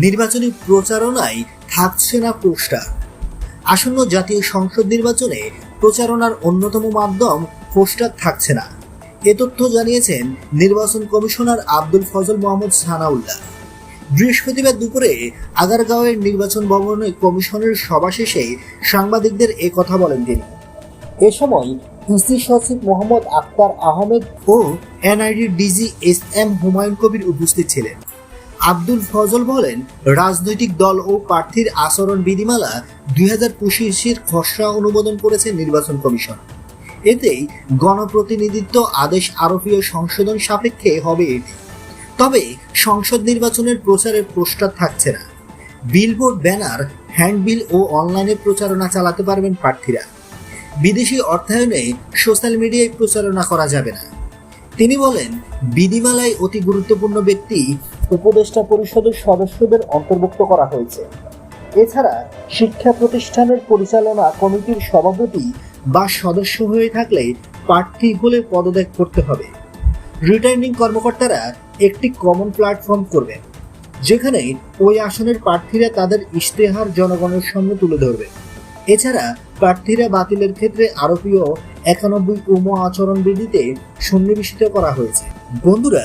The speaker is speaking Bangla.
নির্বাচনী প্রচারণায় থাকছে না পোস্টার। আসন্ন জাতীয় সংসদ নির্বাচনে প্রচারণার অন্যতম মাধ্যম পোস্টার থাকছে না। এ তথ্য জানিয়েছেন নির্বাচন কমিশনার আব্দুল ফজল মোহাম্মদ সানাউল্লাহ। বৃহস্পতিবার দুপুরে আগারগাঁওয়ের নির্বাচন ভবনে কমিশনের সভা শেষে সাংবাদিকদের এ কথা বলেন তিনি। এ সময় ইসি সচিব মোহাম্মদ আক্তার আহমেদ ও NID DG S M Humayun Kabir উপস্থিত ছিলেন। আব্দুল ফজল বলেন, রাজনৈতিক দল ও প্রার্থীর আচরণ বিধিমালা দুই হাজার পঁচিশের খসড়া অনুমোদন করেছে নির্বাচন কমিশন। এতেই গণপ্রতিনিধিত্ব আদেশ আরোপীয় সংশোধন সাপেক্ষে হবে এটি। তবে সংসদ নির্বাচনের প্রচারের পোস্টার থাকছে না। বিলবোর্ড, ব্যানার, হ্যান্ডবিল ও অনলাইনে প্রচারণা চালাতে পারবেন প্রার্থীরা। বিদেশি অর্থায়নে সোশ্যাল মিডিয়ায় প্রচারণা করা যাবে না। তিনি বলেন, বিধিমালায় অতি গুরুত্বপূর্ণ ব্যক্তি উপদেষ্টা পরিষদের সদস্যদের অন্তর্ভুক্ত করা হয়েছে। এছাড়া শিক্ষা প্রতিষ্ঠানের পরিচালনা কমিটির সভাপতি বা সদস্য হয়ে থাকলে প্রার্থী হলে পদত্যাগ করতে হবে। রিটার্নিং কর্মকর্তারা একটি কমন প্ল্যাটফর্ম করবেন, যেখানে ওই আসনের প্রার্থীরা তাদের ইশতেহার জনগণের সামনে তুলে ধরবে। এছাড়া প্রার্থীরা বাতিলের ক্ষেত্রে আরোপীয় একানব্বই উম আচরণ বিধিতে সন্নিবেশিত করা হয়েছে। বন্ধুরা